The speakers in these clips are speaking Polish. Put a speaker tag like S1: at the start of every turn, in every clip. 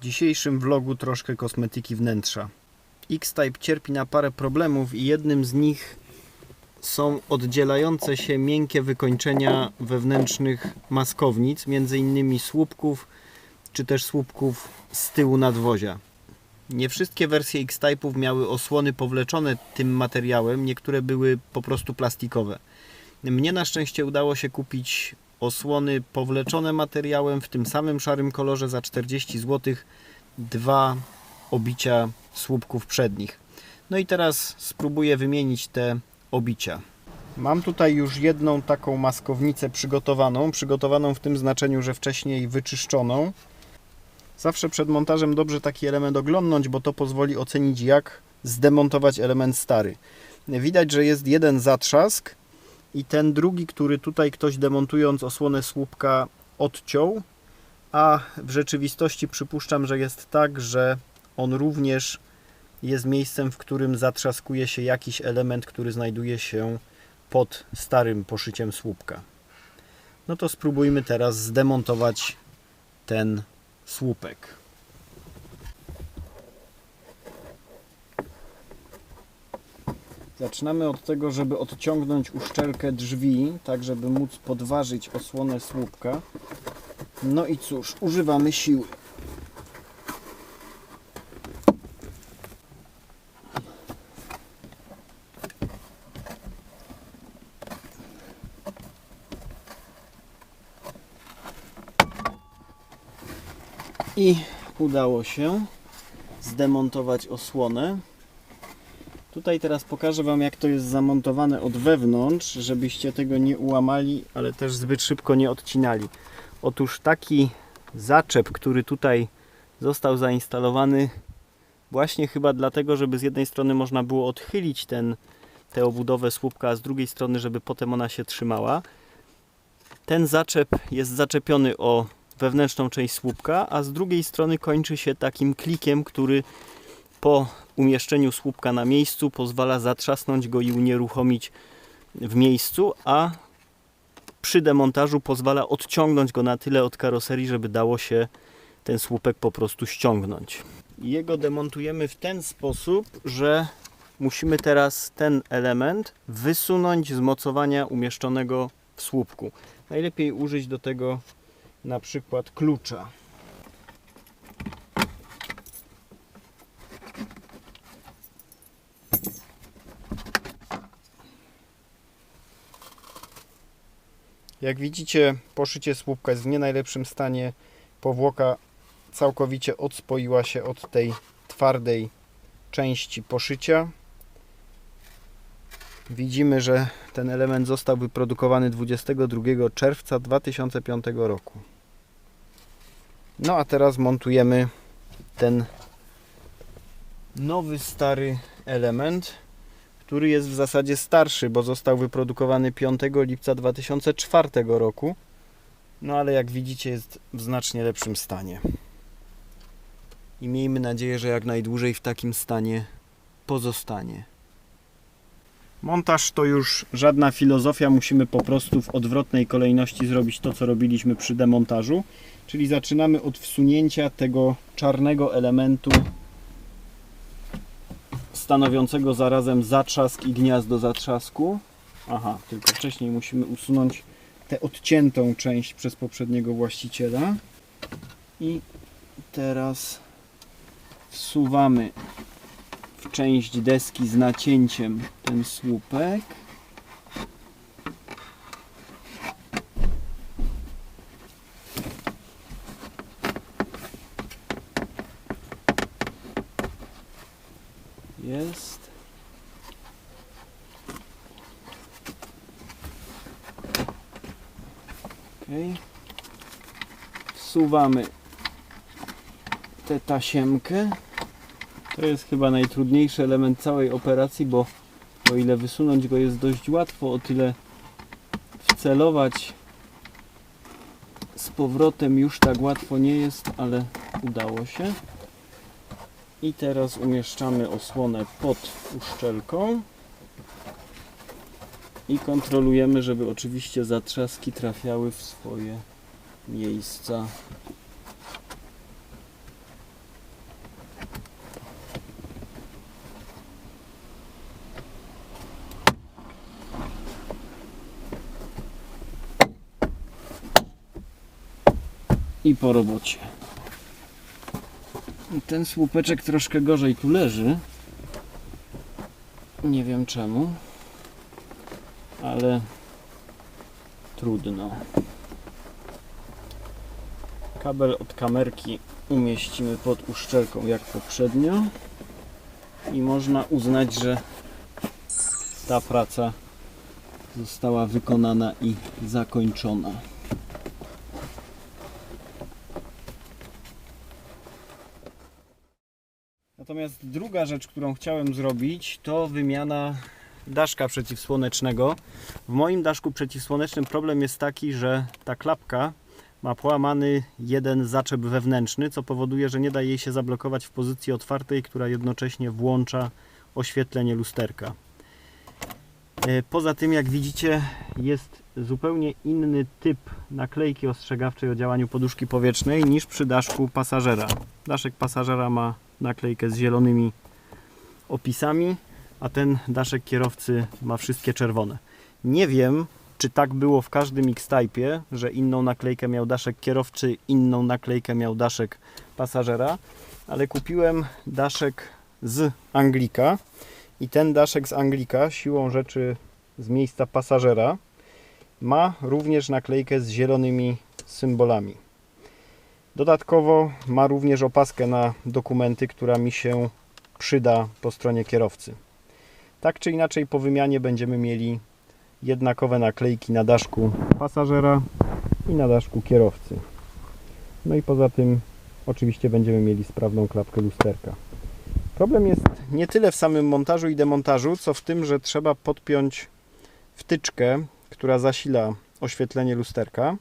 S1: W dzisiejszym vlogu troszkę kosmetyki wnętrza. X-Type cierpi na parę problemów i jednym z nich są oddzielające się miękkie wykończenia wewnętrznych maskownic, między innymi słupków czy też słupków z tyłu nadwozia. Nie wszystkie wersje X-Type'ów miały osłony powleczone tym materiałem, niektóre były po prostu plastikowe. Mnie na szczęście udało się kupić osłony powleczone materiałem w tym samym szarym kolorze za 40 zł, dwa obicia słupków przednich. No i teraz spróbuję wymienić te obicia. Mam tutaj już jedną taką maskownicę przygotowaną, przygotowaną w tym znaczeniu, że wcześniej wyczyszczoną. Zawsze przed montażem dobrze taki element oglądnąć, bo to pozwoli ocenić jak zdemontować element stary. Widać, że jest jeden zatrzask i ten drugi, który tutaj ktoś demontując osłonę słupka odciął, a w rzeczywistości przypuszczam, że jest tak, że on również jest miejscem, w którym zatrzaskuje się jakiś element, który znajduje się pod starym poszyciem słupka. No to spróbujmy teraz zdemontować ten słupek. Zaczynamy od tego, żeby odciągnąć uszczelkę drzwi, tak żeby móc podważyć osłonę słupka. No i cóż, używamy siły. I udało się zdemontować osłonę. Tutaj teraz pokażę Wam, jak to jest zamontowane od wewnątrz, żebyście tego nie ułamali, ale też zbyt szybko nie odcinali. Otóż taki zaczep, który tutaj został zainstalowany, właśnie chyba dlatego, żeby z jednej strony można było odchylić ten, tę obudowę słupka, a z drugiej strony, żeby potem ona się trzymała. Ten zaczep jest zaczepiony o wewnętrzną część słupka, a z drugiej strony kończy się takim klikiem, który po umieszczeniu słupka na miejscu pozwala zatrzasnąć go i unieruchomić w miejscu, a przy demontażu pozwala odciągnąć go na tyle od karoserii, żeby dało się ten słupek po prostu ściągnąć. Jego demontujemy w ten sposób, że musimy teraz ten element wysunąć z mocowania umieszczonego w słupku. Najlepiej użyć do tego na przykład klucza. Jak widzicie, poszycie słupka jest w nie najlepszym stanie. Powłoka całkowicie odspoiła się od tej twardej części poszycia. Widzimy, że ten element został wyprodukowany 22 czerwca 2005 roku. No a teraz montujemy ten nowy, stary element, który jest w zasadzie starszy, bo został wyprodukowany 5 lipca 2004 roku. No ale jak widzicie jest w znacznie lepszym stanie. I miejmy nadzieję, że jak najdłużej w takim stanie pozostanie. Montaż to już żadna filozofia, musimy po prostu w odwrotnej kolejności zrobić to, co robiliśmy przy demontażu. Czyli zaczynamy od wsunięcia tego czarnego elementu stanowiącego zarazem zatrzask i gniazdo zatrzasku. Aha, tylko wcześniej musimy usunąć tę odciętą część przez poprzedniego właściciela. I teraz wsuwamy w część deski z nacięciem ten słupek. Jest. Ok. Wsuwamy tę tasiemkę. To jest chyba najtrudniejszy element całej operacji, bo o ile wysunąć go jest dość łatwo, o tyle wcelować z powrotem już tak łatwo nie jest, ale udało się i teraz umieszczamy osłonę pod uszczelką i kontrolujemy, żeby oczywiście zatrzaski trafiały w swoje miejsca. I po robocie. Ten słupeczek troszkę gorzej tu leży. Nie wiem czemu, ale trudno. Kabel od kamerki umieścimy pod uszczelką jak poprzednio i można uznać, że ta praca została wykonana i zakończona. Natomiast druga rzecz, którą chciałem zrobić, to wymiana daszka przeciwsłonecznego. W moim daszku przeciwsłonecznym problem jest taki, że ta klapka ma połamany jeden zaczep wewnętrzny, co powoduje, że nie da jej się zablokować w pozycji otwartej, która jednocześnie włącza oświetlenie lusterka. E, Poza tym, jak widzicie, jest zupełnie inny typ naklejki ostrzegawczej o działaniu poduszki powietrznej niż przy daszku pasażera. Daszek pasażera ma naklejkę z zielonymi opisami, a ten daszek kierowcy ma wszystkie czerwone. Nie wiem, czy tak było w każdym X-Type, że inną naklejkę miał daszek kierowcy, inną naklejkę miał daszek pasażera, ale kupiłem daszek z Anglika i ten daszek z Anglika siłą rzeczy z miejsca pasażera ma również naklejkę z zielonymi symbolami. Dodatkowo ma również opaskę na dokumenty, która mi się przyda po stronie kierowcy. Tak czy inaczej po wymianie będziemy mieli jednakowe naklejki na daszku pasażera i na daszku kierowcy. No i poza tym oczywiście będziemy mieli sprawną klapkę lusterka. Problem jest nie tyle w samym montażu i demontażu, co w tym, że trzeba podpiąć wtyczkę, która zasila oświetlenie lusterka,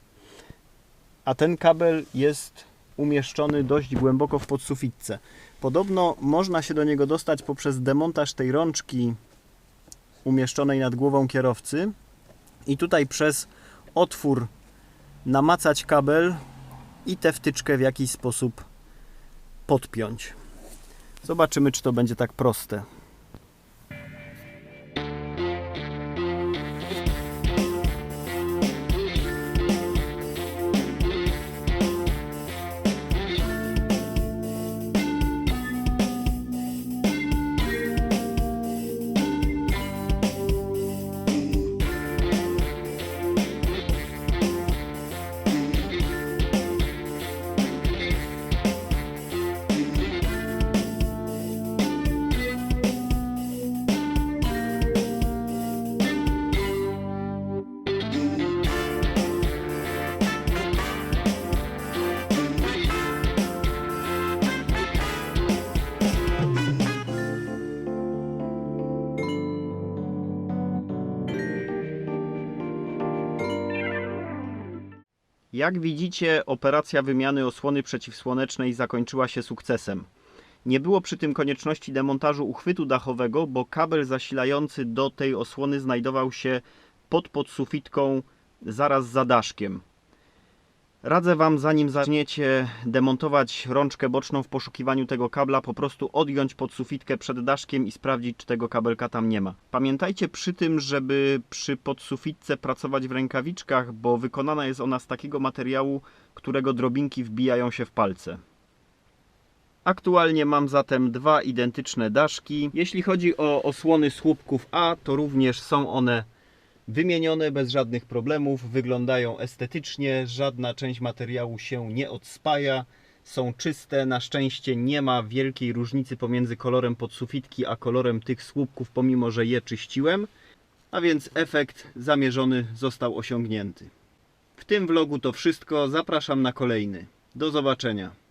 S1: a ten kabel jest umieszczony dość głęboko w podsufitce. Podobno można się do niego dostać poprzez demontaż tej rączki umieszczonej nad głową kierowcy i tutaj przez otwór namacać kabel i tę wtyczkę w jakiś sposób podpiąć. Zobaczymy, czy to będzie tak proste. Jak widzicie, operacja wymiany osłony przeciwsłonecznej zakończyła się sukcesem. Nie było przy tym konieczności demontażu uchwytu dachowego, bo kabel zasilający do tej osłony znajdował się pod podsufitką zaraz za daszkiem. Radzę Wam, zanim zaczniecie demontować rączkę boczną w poszukiwaniu tego kabla, po prostu odjąć podsufitkę przed daszkiem i sprawdzić, czy tego kabelka tam nie ma. Pamiętajcie przy tym, żeby przy podsufitce pracować w rękawiczkach, bo wykonana jest ona z takiego materiału, którego drobinki wbijają się w palce. Aktualnie mam zatem dwa identyczne daszki. Jeśli chodzi o osłony słupków A, to również są one wymienione bez żadnych problemów, wyglądają estetycznie, żadna część materiału się nie odspaja, są czyste, na szczęście nie ma wielkiej różnicy pomiędzy kolorem podsufitki a kolorem tych słupków, pomimo że je czyściłem, a więc efekt zamierzony został osiągnięty. W tym vlogu to wszystko, zapraszam na kolejny. Do zobaczenia.